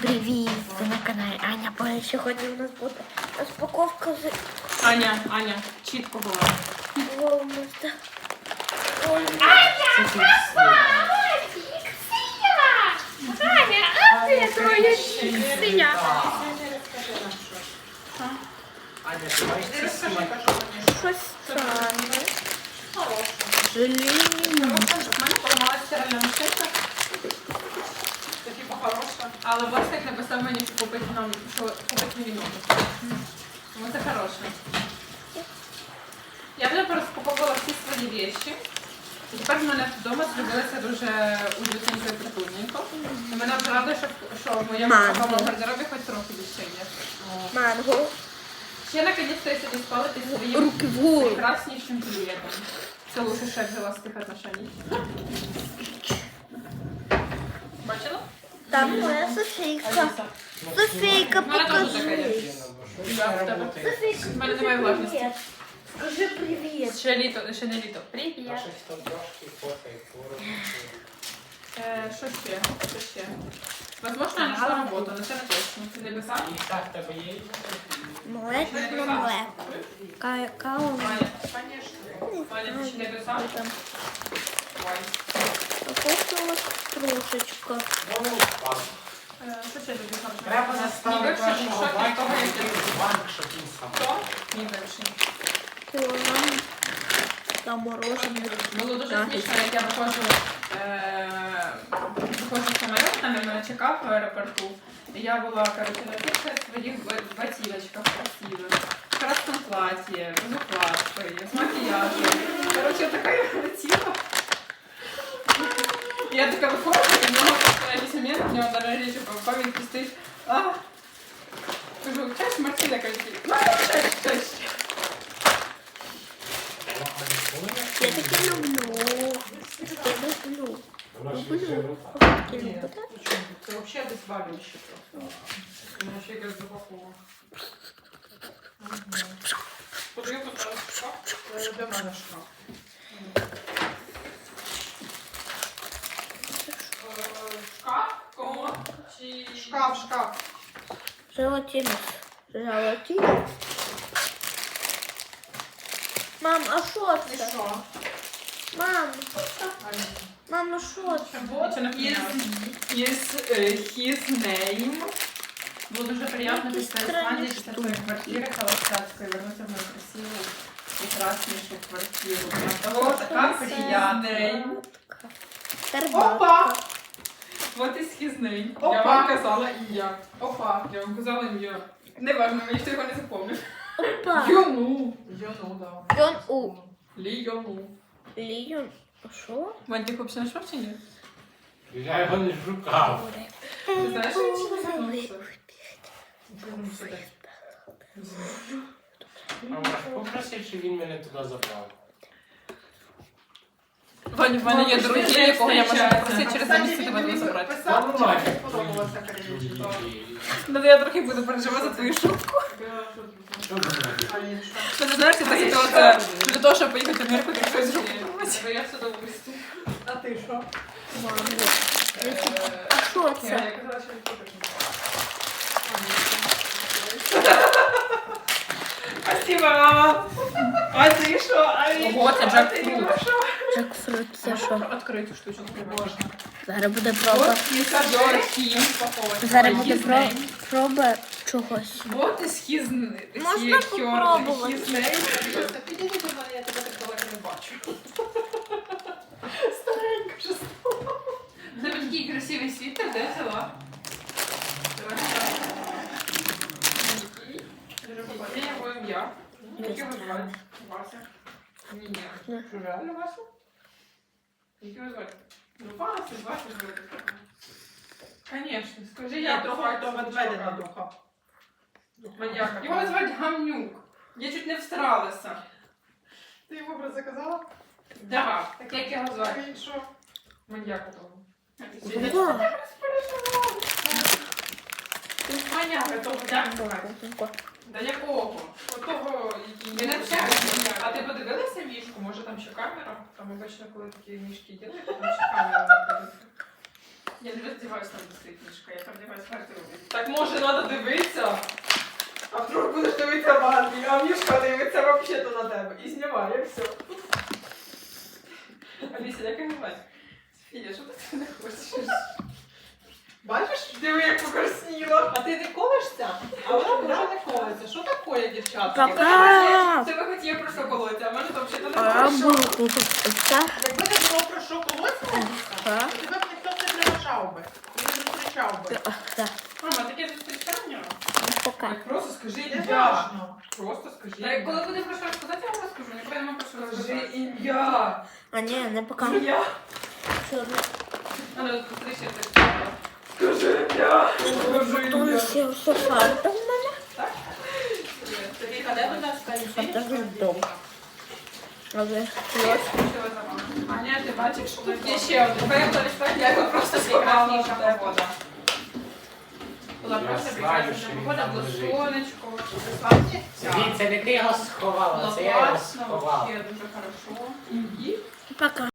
Привіт! Ви на каналі Аня Поля. Сьогодні у нас буде розпаковка з Аня, Аня, чітко говори. Волмуста. Ой, Аня, а ти твоя чистиня. Аня, ти маєш ці смаки? щось странне. У Желізно. мене поламалася стиральна машинка. Такі похороша. Але власник написав мені, що купити нам, що купити нові ноги. Тому це хороше. Я вже розпаковувала всі свої речі. І тепер в мене вдома зробилося дуже уютненько і прикольненько. І мене вже радує, що, що в моєму Манго. гардеробі хоч трохи більше є. Манго. Ще наконец-то я собі спалити своїм Руки вгору. прекраснейшим приветом. Це лучше шеф взяла з тих отношений. Там моя Софійка. Софійка, покажи. мене немає влажності. Скажи привіт. Ще літо, ще не літо. Привіт. Е, Що ще? Що ще? Возможно, я знайшла роботу, але це не точно. Це не писав. І так, тебе є? Млеко. Какао. Аня, конечно. Аня, ти ще не писав? Що там? Ой. Покосила трошечка. Е? Треба заставити вашого батька йти в банк, щоб він сам. Ні, бивший. Кілограм заморожених. Було дуже Так. смішно, як я виходжу, е, виходжу самоліт, там він мене чекав в аеропорту. І я була, коротше, на тих своїх бо- ботиночках красивих, в красному платі, з укладкою, з макіяжем. Коротше, така я летіла. І Я така виходжу, і в нього в якийсь момент, в нього даже речі по пам'ятці стоїть. А, кажу, честь Мартина, каже, ну, честь, честь. Я таке люблю. Я люблю. Вона ж Люблю. жиру. Таке люблю. Це взагалі обезбавлюще просто. Воно ще якось запахло. Подаю тут шкаф. Це Для мене шкаф. Е, Шкаф? Комод? Чи... Шкаф, шкаф. Желатинус. Желатинус. Мам, а що І це? що? Мам, мам, а що це? Вот is, is uh, his name. Було дуже приємно Якісь після странні Ісландії, після твоєї квартири холостяцької, вернутися в мою красиву, прекраснішу квартиру. Ого, така приємна. Карбатка. Опа! Вот is his name. Я вам казала ім'я. Опа, я вам казала ім'я. Неважно, мені його не запомнив. Опа. Йону. Йону, да. Йон У. Лі Йону. Ліон. А що? Вань, ти взагалі знайшов чи ні? Я його не шукав. Ти знаєш, він чи не вернувся? А можеш попросити, щоб він мене туди забрав? Ваня, в мене є друзі, якого я можу попросити через Кстати, місце тебе він забрати. писав, Ну, чи Ваня. не сподобалося Кароліні? Ну, я трохи буду переживати за твою шутку. Що ви робите? Ну, ти знаєш, це та ситуація для того, щоб поїхати в Америку, так щось зробити. Я з удовольствием. А ти що? Манго. А що Я це? казала, що не покажу. Спасибо, мама. А ти що? А він- Ого, це а що? Джекфрут, це що? Відкриту штучку можна. Зараз буде проба. Вот is your him. Зараз буде про... проба чогось. What is his? Можна попробувати. Підійди до мене, я тебе так далеко не бачу. Старенька вже стала. Це такий красивий світер, де взяла? Так. Я його ім'я. Як його? Вася? Ні, ні. Ні. Вася? Його? Ну, Вася, Вася звати. Конечно, скажи, я трохи до ведмедя духа. Маньяка. Його звати Гамнюк. Я чуть не встралася. Ти йому вже заказала? Да, так як його звати? він що? Маньяка того. Ого. Маньяка того. Да якого? Отого, який не навчається. А ти подивилася мішку? Може там ще камера? Там обично, коли такі мішки діли, то там ще камера знаходиться. Я не роздіваюся там до книжка, я передіваюся в квартиру. Так може треба дивитися. А вдруг будеш дивитися Барбі, а Мішка дивиться взагалі то на тебе. І знімає все. Аліся, як звати? Софія, що ти не хочеш? Бачиш, диви, як покрасніла. А ти не колишся? А вона вже не колиться. Що таке, дівчатка? Пока. Це ви хотіли просто колоти, а в мене там ще не А було. Якби не було про що колоться, Ага. то тебе б ніхто не приглашав би. Не зустрічав би. Так, Мама, таке зустрічання? пока. Так просто скажи Не ім'я. Просто скажи. Так, коли буде про що розказати, я вам розкажу. Ніколи нема про що Скажи розказати. ім'я. А ні, не пока. Ім'я. Все одно. А ну, повтори ще так. Скажи ім'я. Скажи Тут ім'я. ще все фарба в мене. Будь ласка, А так дом. Але Аня, ти бачиш, що тут є ще один. Я його просто сховала. погода. Була просто прекрасна погода, було сонечко. Ні, це не ти його сховала, це я його вообще дуже хорошо. Пока.